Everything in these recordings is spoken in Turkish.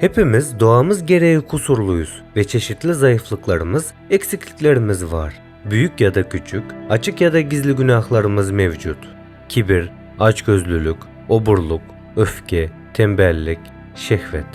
Hepimiz doğamız gereği kusurluyuz ve çeşitli zayıflıklarımız, eksikliklerimiz var. Büyük ya da küçük, açık ya da gizli günahlarımız mevcut. Kibir, açgözlülük, oburluk, öfke, tembellik, şehvet.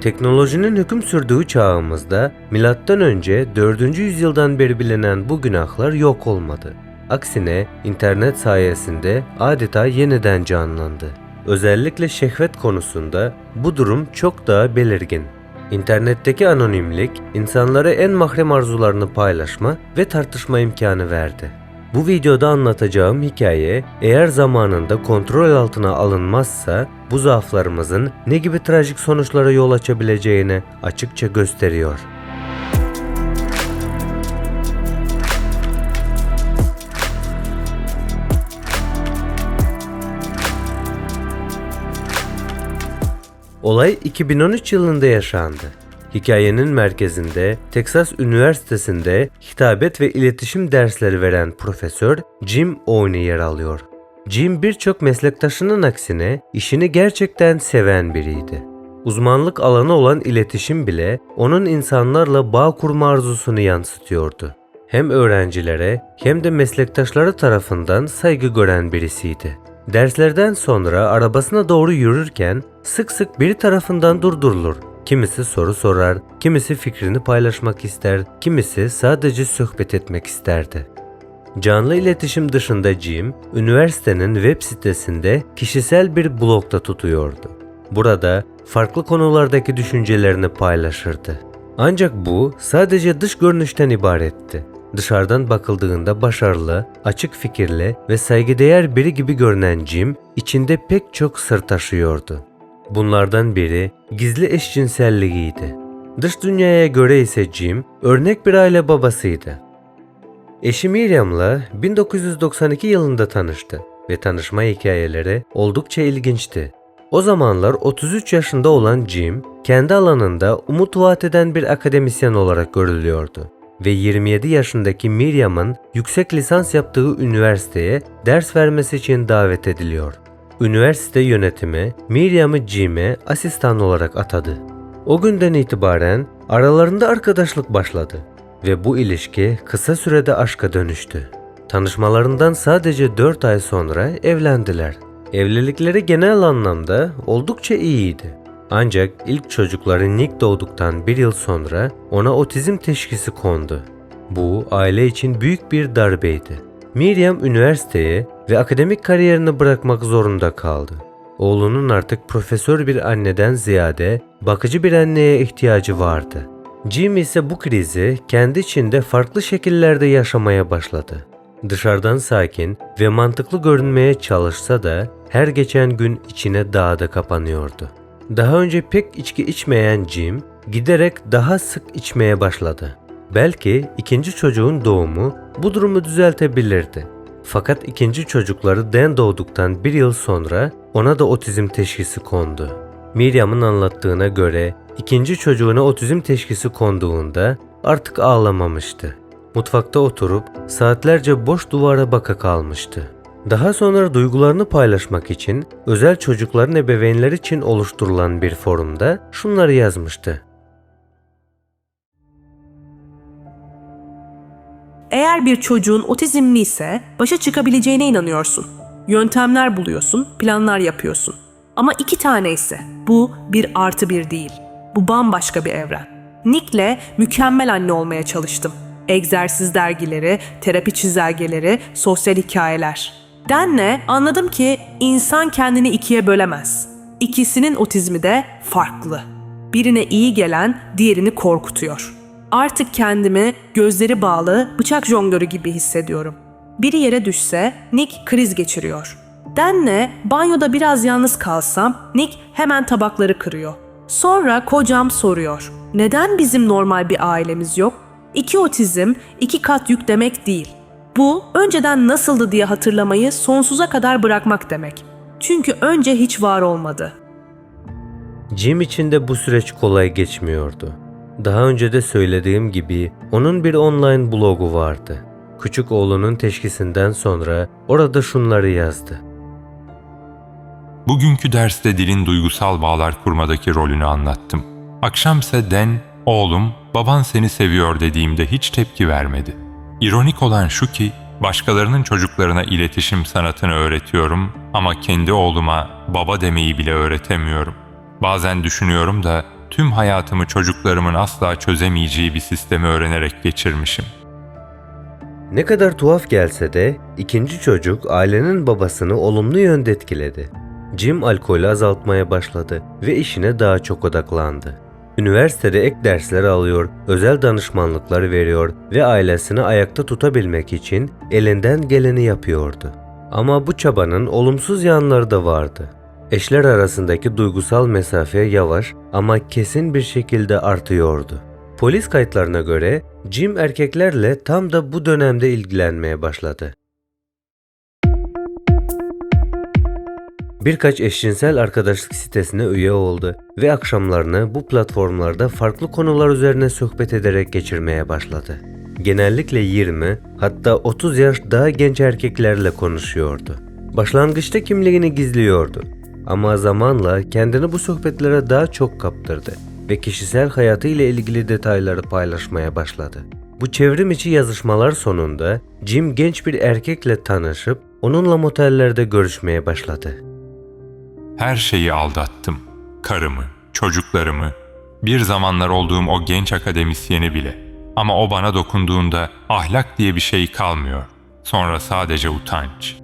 Teknolojinin hüküm sürdüğü çağımızda milattan önce 4. yüzyıldan beri bilinen bu günahlar yok olmadı. Aksine internet sayesinde adeta yeniden canlandı. Özellikle şehvet konusunda bu durum çok daha belirgin. İnternetteki anonimlik insanlara en mahrem arzularını paylaşma ve tartışma imkanı verdi. Bu videoda anlatacağım hikaye eğer zamanında kontrol altına alınmazsa bu zaaflarımızın ne gibi trajik sonuçlara yol açabileceğini açıkça gösteriyor. Olay 2013 yılında yaşandı. Hikayenin merkezinde Texas Üniversitesi'nde hitabet ve iletişim dersleri veren profesör Jim Owney yer alıyor. Jim birçok meslektaşının aksine işini gerçekten seven biriydi. Uzmanlık alanı olan iletişim bile onun insanlarla bağ kurma arzusunu yansıtıyordu. Hem öğrencilere hem de meslektaşları tarafından saygı gören birisiydi. Derslerden sonra arabasına doğru yürürken sık sık biri tarafından durdurulur. Kimisi soru sorar, kimisi fikrini paylaşmak ister, kimisi sadece sohbet etmek isterdi. Canlı iletişim dışında Jim, üniversitenin web sitesinde kişisel bir blogda tutuyordu. Burada farklı konulardaki düşüncelerini paylaşırdı. Ancak bu sadece dış görünüşten ibaretti. Dışarıdan bakıldığında başarılı, açık fikirli ve saygıdeğer biri gibi görünen Jim, içinde pek çok sır taşıyordu. Bunlardan biri gizli eşcinselliğiydi. Dış dünyaya göre ise Jim, örnek bir aile babasıydı. Eşi Miriam'la 1992 yılında tanıştı ve tanışma hikayeleri oldukça ilginçti. O zamanlar 33 yaşında olan Jim, kendi alanında umut vaat eden bir akademisyen olarak görülüyordu ve 27 yaşındaki Miriam'ın yüksek lisans yaptığı üniversiteye ders vermesi için davet ediliyor. Üniversite yönetimi Miriam'ı Jim'e asistan olarak atadı. O günden itibaren aralarında arkadaşlık başladı ve bu ilişki kısa sürede aşka dönüştü. Tanışmalarından sadece 4 ay sonra evlendiler. Evlilikleri genel anlamda oldukça iyiydi. Ancak ilk çocukları Nick doğduktan bir yıl sonra ona otizm teşhisi kondu. Bu aile için büyük bir darbeydi. Miriam üniversiteye ve akademik kariyerini bırakmak zorunda kaldı. Oğlunun artık profesör bir anneden ziyade bakıcı bir anneye ihtiyacı vardı. Jim ise bu krizi kendi içinde farklı şekillerde yaşamaya başladı. Dışarıdan sakin ve mantıklı görünmeye çalışsa da her geçen gün içine daha da kapanıyordu. Daha önce pek içki içmeyen Jim giderek daha sık içmeye başladı. Belki ikinci çocuğun doğumu bu durumu düzeltebilirdi. Fakat ikinci çocukları Dan doğduktan bir yıl sonra ona da otizm teşhisi kondu. Miriam'ın anlattığına göre ikinci çocuğuna otizm teşhisi konduğunda artık ağlamamıştı. Mutfakta oturup saatlerce boş duvara baka kalmıştı. Daha sonra duygularını paylaşmak için özel çocukların ebeveynleri için oluşturulan bir forumda şunları yazmıştı. Eğer bir çocuğun otizmli ise başa çıkabileceğine inanıyorsun. Yöntemler buluyorsun, planlar yapıyorsun. Ama iki tane ise bu bir artı bir değil. Bu bambaşka bir evren. Nick'le mükemmel anne olmaya çalıştım. Egzersiz dergileri, terapi çizelgeleri, sosyal hikayeler. Denle anladım ki insan kendini ikiye bölemez. İkisinin otizmi de farklı. Birine iyi gelen diğerini korkutuyor. Artık kendimi gözleri bağlı bıçak jonglörü gibi hissediyorum. Biri yere düşse Nick kriz geçiriyor. Denle banyoda biraz yalnız kalsam Nick hemen tabakları kırıyor. Sonra kocam soruyor. Neden bizim normal bir ailemiz yok? İki otizm, iki kat yük demek değil. Bu önceden nasıldı diye hatırlamayı sonsuza kadar bırakmak demek. Çünkü önce hiç var olmadı. Jim için de bu süreç kolay geçmiyordu. Daha önce de söylediğim gibi onun bir online blogu vardı. Küçük oğlunun teşhisinden sonra orada şunları yazdı. Bugünkü derste dilin duygusal bağlar kurmadaki rolünü anlattım. Akşamse Den, oğlum, baban seni seviyor dediğimde hiç tepki vermedi. İronik olan şu ki, başkalarının çocuklarına iletişim sanatını öğretiyorum ama kendi oğluma baba demeyi bile öğretemiyorum. Bazen düşünüyorum da tüm hayatımı çocuklarımın asla çözemeyeceği bir sistemi öğrenerek geçirmişim. Ne kadar tuhaf gelse de ikinci çocuk ailenin babasını olumlu yönde etkiledi. Jim alkolü azaltmaya başladı ve işine daha çok odaklandı. Üniversitede ek dersler alıyor, özel danışmanlıklar veriyor ve ailesini ayakta tutabilmek için elinden geleni yapıyordu. Ama bu çabanın olumsuz yanları da vardı. Eşler arasındaki duygusal mesafe yavaş ama kesin bir şekilde artıyordu. Polis kayıtlarına göre Jim erkeklerle tam da bu dönemde ilgilenmeye başladı. Birkaç eşcinsel arkadaşlık sitesine üye oldu ve akşamlarını bu platformlarda farklı konular üzerine sohbet ederek geçirmeye başladı. Genellikle 20 hatta 30 yaş daha genç erkeklerle konuşuyordu. Başlangıçta kimliğini gizliyordu ama zamanla kendini bu sohbetlere daha çok kaptırdı ve kişisel hayatı ile ilgili detayları paylaşmaya başladı. Bu çevrim içi yazışmalar sonunda Jim genç bir erkekle tanışıp onunla motellerde görüşmeye başladı. Her şeyi aldattım. Karımı, çocuklarımı, bir zamanlar olduğum o genç akademisyeni bile. Ama o bana dokunduğunda ahlak diye bir şey kalmıyor. Sonra sadece utanç.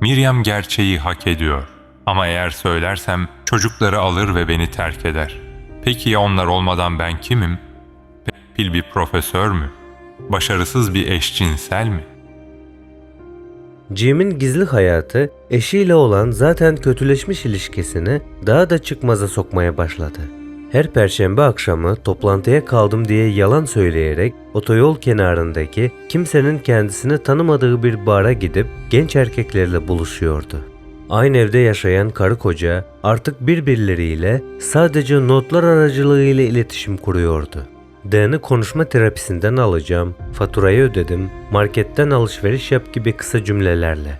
Miriam gerçeği hak ediyor. Ama eğer söylersem çocukları alır ve beni terk eder. Peki ya onlar olmadan ben kimim? Pil bir profesör mü? Başarısız bir eşcinsel mi? Jim'in gizli hayatı eşiyle olan zaten kötüleşmiş ilişkisini daha da çıkmaza sokmaya başladı. Her perşembe akşamı toplantıya kaldım diye yalan söyleyerek otoyol kenarındaki kimsenin kendisini tanımadığı bir bara gidip genç erkeklerle buluşuyordu. Aynı evde yaşayan karı koca artık birbirleriyle sadece notlar aracılığıyla iletişim kuruyordu. Dan'ı konuşma terapisinden alacağım, faturayı ödedim, marketten alışveriş yap gibi kısa cümlelerle.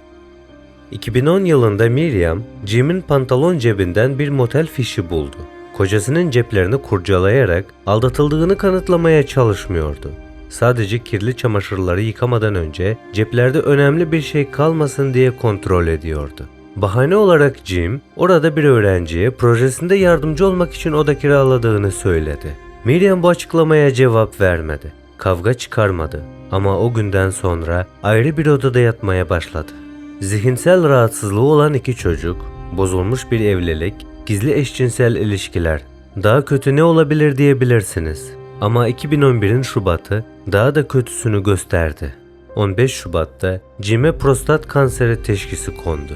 2010 yılında Miriam, Jim'in pantolon cebinden bir motel fişi buldu. Kocasının ceplerini kurcalayarak aldatıldığını kanıtlamaya çalışmıyordu. Sadece kirli çamaşırları yıkamadan önce ceplerde önemli bir şey kalmasın diye kontrol ediyordu. Bahane olarak Jim, orada bir öğrenciye projesinde yardımcı olmak için oda kiraladığını söyledi. Miriam bu açıklamaya cevap vermedi. Kavga çıkarmadı ama o günden sonra ayrı bir odada yatmaya başladı. Zihinsel rahatsızlığı olan iki çocuk, bozulmuş bir evlilik, gizli eşcinsel ilişkiler. Daha kötü ne olabilir diyebilirsiniz. Ama 2011'in Şubat'ı daha da kötüsünü gösterdi. 15 Şubat'ta Jim'e prostat kanseri teşhisi kondu.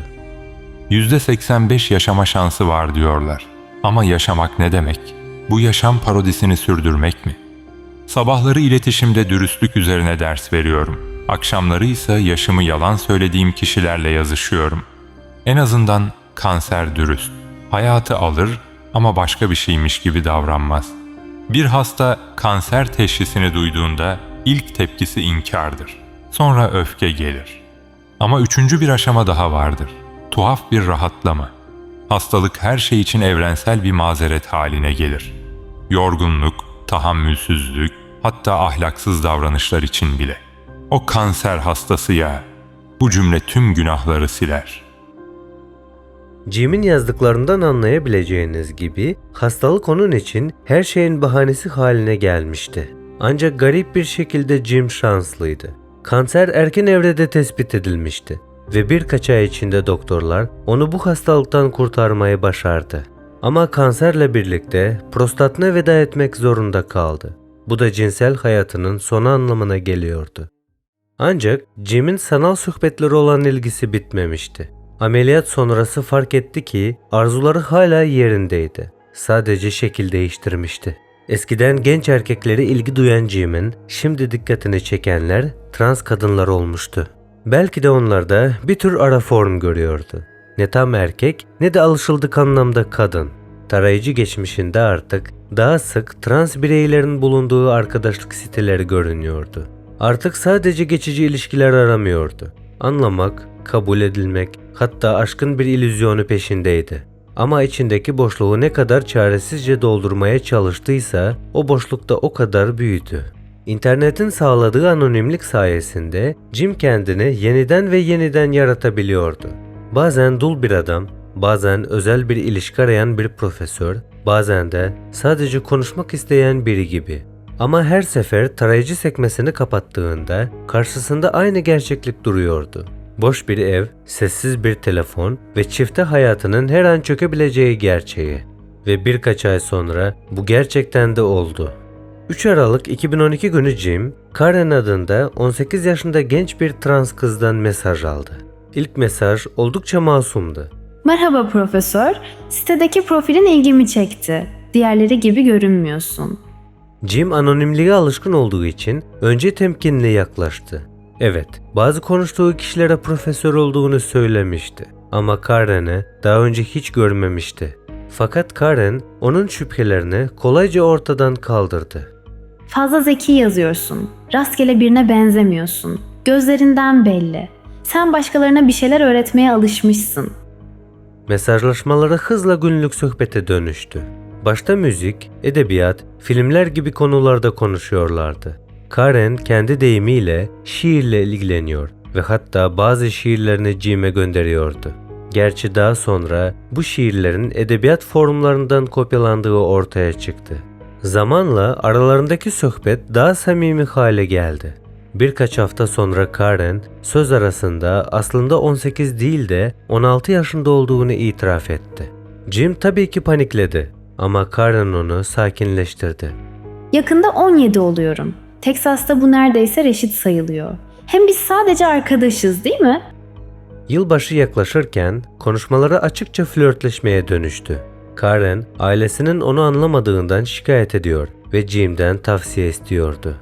%85 yaşama şansı var diyorlar. Ama yaşamak ne demek? Bu yaşam parodisini sürdürmek mi? Sabahları iletişimde dürüstlük üzerine ders veriyorum. Akşamları ise yaşımı yalan söylediğim kişilerle yazışıyorum. En azından kanser dürüst. Hayatı alır ama başka bir şeymiş gibi davranmaz. Bir hasta kanser teşhisini duyduğunda ilk tepkisi inkardır. Sonra öfke gelir. Ama üçüncü bir aşama daha vardır. Tuhaf bir rahatlama. Hastalık her şey için evrensel bir mazeret haline gelir. Yorgunluk, tahammülsüzlük, hatta ahlaksız davranışlar için bile. O kanser hastası ya. Bu cümle tüm günahları siler. Jim'in yazdıklarından anlayabileceğiniz gibi hastalık onun için her şeyin bahanesi haline gelmişti. Ancak garip bir şekilde Jim şanslıydı. Kanser erken evrede tespit edilmişti ve birkaç ay içinde doktorlar onu bu hastalıktan kurtarmayı başardı. Ama kanserle birlikte prostatına veda etmek zorunda kaldı. Bu da cinsel hayatının sonu anlamına geliyordu. Ancak Jim'in sanal sohbetleri olan ilgisi bitmemişti. Ameliyat sonrası fark etti ki arzuları hala yerindeydi. Sadece şekil değiştirmişti. Eskiden genç erkeklere ilgi duyan Jim'in şimdi dikkatini çekenler trans kadınlar olmuştu. Belki de onlar da bir tür ara form görüyordu. Ne tam erkek ne de alışıldık anlamda kadın. Tarayıcı geçmişinde artık daha sık trans bireylerin bulunduğu arkadaşlık siteleri görünüyordu. Artık sadece geçici ilişkiler aramıyordu. Anlamak, kabul edilmek, hatta aşkın bir illüzyonu peşindeydi. Ama içindeki boşluğu ne kadar çaresizce doldurmaya çalıştıysa o boşluk da o kadar büyüdü. İnternetin sağladığı anonimlik sayesinde Jim kendini yeniden ve yeniden yaratabiliyordu. Bazen dul bir adam, bazen özel bir ilişki arayan bir profesör, bazen de sadece konuşmak isteyen biri gibi. Ama her sefer tarayıcı sekmesini kapattığında karşısında aynı gerçeklik duruyordu. Boş bir ev, sessiz bir telefon ve çifte hayatının her an çökebileceği gerçeği. Ve birkaç ay sonra bu gerçekten de oldu. 3 Aralık 2012 günü Jim, Karen adında 18 yaşında genç bir trans kızdan mesaj aldı. İlk mesaj oldukça masumdu. Merhaba profesör. Sitedeki profilin ilgimi çekti. Diğerleri gibi görünmüyorsun. Jim anonimliğe alışkın olduğu için önce temkinli yaklaştı. Evet, bazı konuştuğu kişilere profesör olduğunu söylemişti. Ama Karen'i daha önce hiç görmemişti. Fakat Karen onun şüphelerini kolayca ortadan kaldırdı. Fazla zeki yazıyorsun. Rastgele birine benzemiyorsun. Gözlerinden belli. Sen başkalarına bir şeyler öğretmeye alışmışsın. Mesajlaşmaları hızla günlük sohbete dönüştü. Başta müzik, edebiyat, filmler gibi konularda konuşuyorlardı. Karen kendi deyimiyle şiirle ilgileniyor ve hatta bazı şiirlerini Jim'e gönderiyordu. Gerçi daha sonra bu şiirlerin edebiyat forumlarından kopyalandığı ortaya çıktı. Zamanla aralarındaki sohbet daha samimi hale geldi. Birkaç hafta sonra Karen söz arasında aslında 18 değil de 16 yaşında olduğunu itiraf etti. Jim tabii ki panikledi ama Karen onu sakinleştirdi. Yakında 17 oluyorum. Teksas'ta bu neredeyse reşit sayılıyor. Hem biz sadece arkadaşız değil mi? Yılbaşı yaklaşırken konuşmaları açıkça flörtleşmeye dönüştü. Karen ailesinin onu anlamadığından şikayet ediyor ve Jim'den tavsiye istiyordu.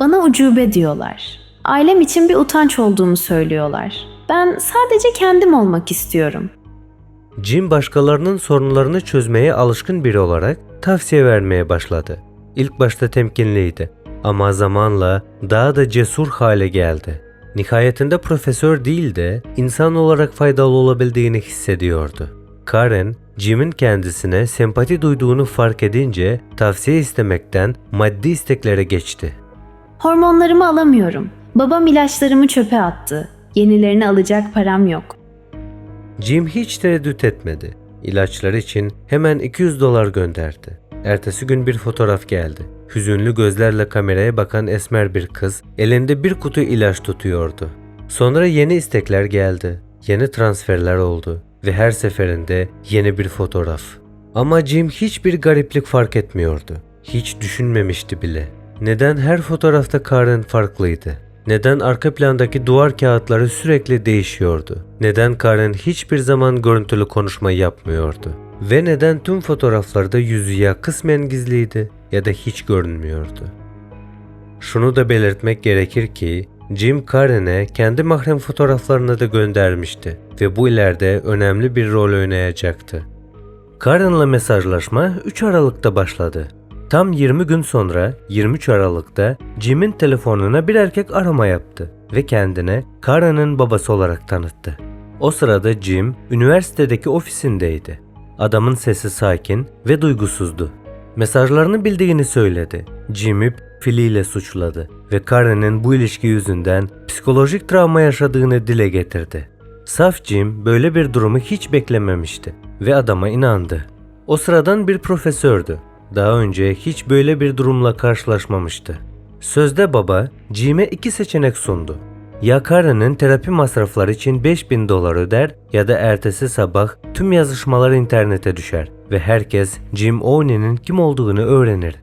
Bana ucube diyorlar. Ailem için bir utanç olduğumu söylüyorlar. Ben sadece kendim olmak istiyorum. Jim başkalarının sorunlarını çözmeye alışkın biri olarak tavsiye vermeye başladı. İlk başta temkinliydi ama zamanla daha da cesur hale geldi. Nihayetinde profesör değil de insan olarak faydalı olabildiğini hissediyordu. Karen, Jim'in kendisine sempati duyduğunu fark edince tavsiye istemekten maddi isteklere geçti. Hormonlarımı alamıyorum. Babam ilaçlarımı çöpe attı. Yenilerini alacak param yok. Jim hiç tereddüt etmedi. İlaçlar için hemen 200 dolar gönderdi. Ertesi gün bir fotoğraf geldi. Hüzünlü gözlerle kameraya bakan esmer bir kız elinde bir kutu ilaç tutuyordu. Sonra yeni istekler geldi. Yeni transferler oldu ve her seferinde yeni bir fotoğraf. Ama Jim hiçbir gariplik fark etmiyordu. Hiç düşünmemişti bile. Neden her fotoğrafta Karen farklıydı? Neden arka plandaki duvar kağıtları sürekli değişiyordu? Neden Karen hiçbir zaman görüntülü konuşma yapmıyordu? Ve neden tüm fotoğraflarda yüzü ya kısmen gizliydi ya da hiç görünmüyordu? Şunu da belirtmek gerekir ki Jim Karen'e kendi mahrem fotoğraflarını da göndermişti ve bu ileride önemli bir rol oynayacaktı. Karen'la mesajlaşma 3 Aralık'ta başladı. Tam 20 gün sonra 23 Aralık'ta Jim'in telefonuna bir erkek arama yaptı ve kendine Karen'in babası olarak tanıttı. O sırada Jim üniversitedeki ofisindeydi. Adamın sesi sakin ve duygusuzdu. Mesajlarını bildiğini söyledi. Jim'i filiyle suçladı ve Karen'in bu ilişki yüzünden psikolojik travma yaşadığını dile getirdi. Saf Jim böyle bir durumu hiç beklememişti ve adama inandı. O sıradan bir profesördü. Daha önce hiç böyle bir durumla karşılaşmamıştı. Sözde baba Jim'e iki seçenek sundu. Ya Karen'in terapi masrafları için 5000 dolar öder ya da ertesi sabah tüm yazışmalar internete düşer ve herkes Jim Owney'nin kim olduğunu öğrenir.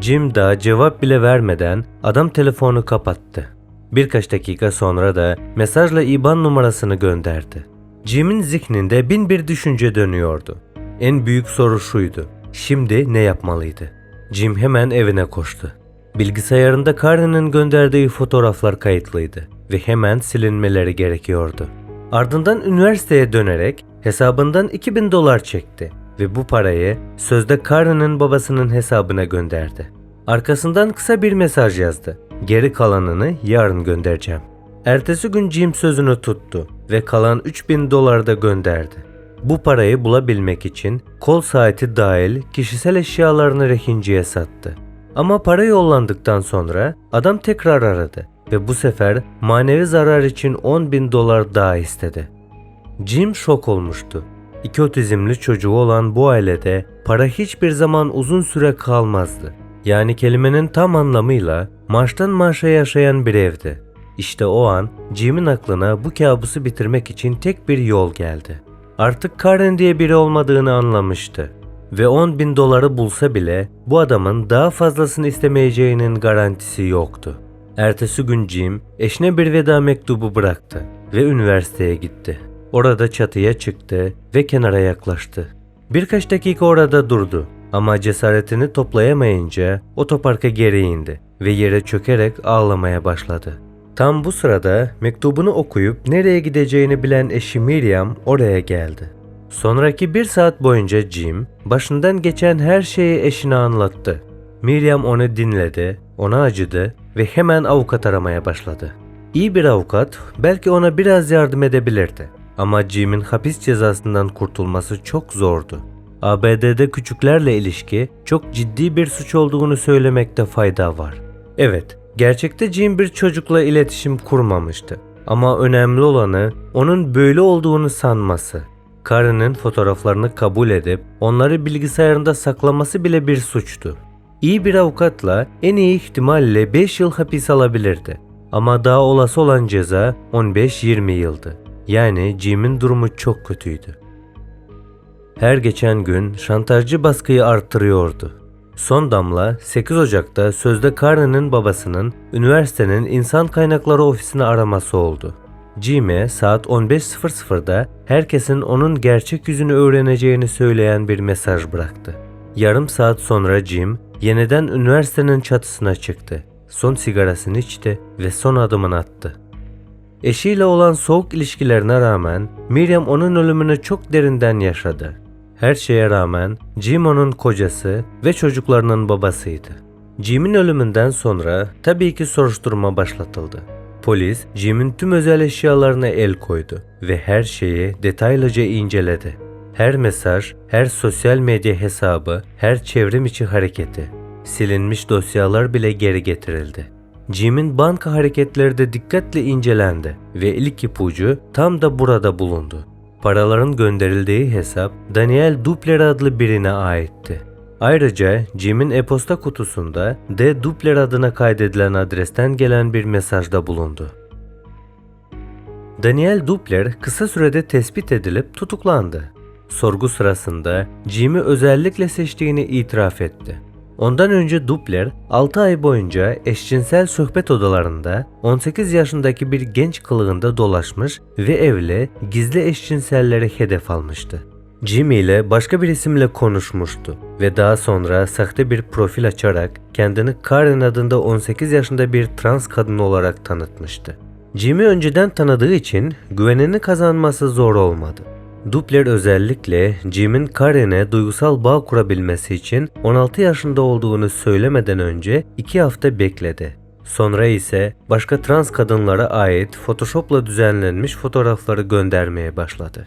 Jim daha cevap bile vermeden adam telefonu kapattı. Birkaç dakika sonra da mesajla IBAN numarasını gönderdi. Jim'in zihninde bin bir düşünce dönüyordu. En büyük soru şuydu. Şimdi ne yapmalıydı? Jim hemen evine koştu. Bilgisayarında Karen'in gönderdiği fotoğraflar kayıtlıydı ve hemen silinmeleri gerekiyordu. Ardından üniversiteye dönerek hesabından 2000 dolar çekti ve bu parayı sözde Karen'in babasının hesabına gönderdi. Arkasından kısa bir mesaj yazdı. Geri kalanını yarın göndereceğim. Ertesi gün Jim sözünü tuttu ve kalan 3000 dolar da gönderdi. Bu parayı bulabilmek için kol saati dahil kişisel eşyalarını rehinciye sattı. Ama para yollandıktan sonra adam tekrar aradı ve bu sefer manevi zarar için 10 bin dolar daha istedi. Jim şok olmuştu. İki otizmli çocuğu olan bu ailede para hiçbir zaman uzun süre kalmazdı. Yani kelimenin tam anlamıyla maaştan maaşa yaşayan bir evdi. İşte o an Jim'in aklına bu kabusu bitirmek için tek bir yol geldi. Artık Karen diye biri olmadığını anlamıştı. Ve 10 bin doları bulsa bile bu adamın daha fazlasını istemeyeceğinin garantisi yoktu. Ertesi gün Jim eşine bir veda mektubu bıraktı ve üniversiteye gitti. Orada çatıya çıktı ve kenara yaklaştı. Birkaç dakika orada durdu ama cesaretini toplayamayınca otoparka geri indi ve yere çökerek ağlamaya başladı. Tam bu sırada mektubunu okuyup nereye gideceğini bilen eşi Miriam oraya geldi. Sonraki bir saat boyunca Jim başından geçen her şeyi eşine anlattı. Miriam onu dinledi, ona acıdı ve hemen avukat aramaya başladı. İyi bir avukat belki ona biraz yardım edebilirdi. Ama Jim'in hapis cezasından kurtulması çok zordu. ABD'de küçüklerle ilişki çok ciddi bir suç olduğunu söylemekte fayda var. Evet, gerçekte Jim bir çocukla iletişim kurmamıştı. Ama önemli olanı onun böyle olduğunu sanması. Karen'in fotoğraflarını kabul edip onları bilgisayarında saklaması bile bir suçtu. İyi bir avukatla en iyi ihtimalle 5 yıl hapis alabilirdi. Ama daha olası olan ceza 15-20 yıldı. Yani Jim'in durumu çok kötüydü. Her geçen gün şantajcı baskıyı arttırıyordu. Son damla 8 Ocak'ta sözde Karen'in babasının üniversitenin insan kaynakları ofisini araması oldu. Jim'e saat 15.00'da herkesin onun gerçek yüzünü öğreneceğini söyleyen bir mesaj bıraktı. Yarım saat sonra Jim yeniden üniversitenin çatısına çıktı. Son sigarasını içti ve son adımını attı. Eşiyle olan soğuk ilişkilerine rağmen Miriam onun ölümünü çok derinden yaşadı. Her şeye rağmen Jim onun kocası ve çocuklarının babasıydı. Jim'in ölümünden sonra tabii ki soruşturma başlatıldı. Polis Jim'in tüm özel eşyalarına el koydu ve her şeyi detaylıca inceledi. Her mesaj, her sosyal medya hesabı, her çevrim içi hareketi. Silinmiş dosyalar bile geri getirildi. Jim'in banka hareketleri de dikkatle incelendi ve ilk ipucu tam da burada bulundu. Paraların gönderildiği hesap Daniel Dupler adlı birine aitti. Ayrıca Jim'in e-posta kutusunda D. Dupler adına kaydedilen adresten gelen bir mesajda bulundu. Daniel Dupler kısa sürede tespit edilip tutuklandı. Sorgu sırasında Jim'i özellikle seçtiğini itiraf etti. Ondan önce Dupler 6 ay boyunca eşcinsel sohbet odalarında 18 yaşındaki bir genç kılığında dolaşmış ve evle gizli eşcinselleri hedef almıştı. Jimmy ile başka bir isimle konuşmuştu ve daha sonra sahte bir profil açarak kendini Karen adında 18 yaşında bir trans kadın olarak tanıtmıştı. Jimmy önceden tanıdığı için güvenini kazanması zor olmadı. Dupler özellikle Jim'in Karen'e duygusal bağ kurabilmesi için 16 yaşında olduğunu söylemeden önce 2 hafta bekledi. Sonra ise başka trans kadınlara ait Photoshop'la düzenlenmiş fotoğrafları göndermeye başladı.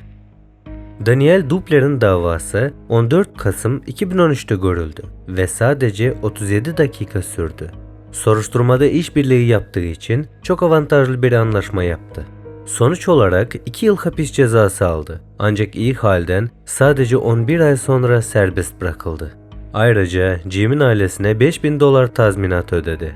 Daniel Dupler'in davası 14 Kasım 2013'te görüldü ve sadece 37 dakika sürdü. Soruşturmada işbirliği yaptığı için çok avantajlı bir anlaşma yaptı. Sonuç olarak 2 yıl hapis cezası aldı. Ancak iyi halden sadece 11 ay sonra serbest bırakıldı. Ayrıca Jim'in ailesine 5000 dolar tazminat ödedi.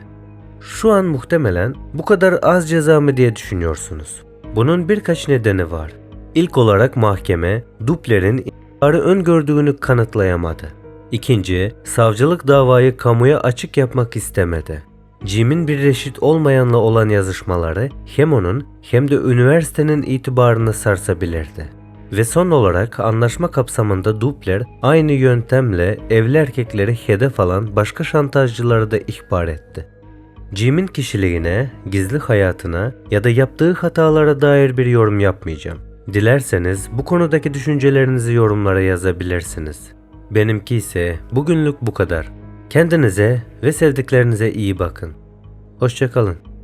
Şu an muhtemelen bu kadar az ceza mı diye düşünüyorsunuz. Bunun birkaç nedeni var. İlk olarak mahkeme Dupler'in intiharı öngördüğünü kanıtlayamadı. İkinci, savcılık davayı kamuya açık yapmak istemedi. Jim'in bir reşit olmayanla olan yazışmaları hem onun hem de üniversitenin itibarını sarsabilirdi. Ve son olarak anlaşma kapsamında Dupler aynı yöntemle evli erkekleri hedef alan başka şantajcıları da ihbar etti. Jim'in kişiliğine, gizli hayatına ya da yaptığı hatalara dair bir yorum yapmayacağım. Dilerseniz bu konudaki düşüncelerinizi yorumlara yazabilirsiniz. Benimki ise bugünlük bu kadar. Kendinize ve sevdiklerinize iyi bakın. Hoşçakalın.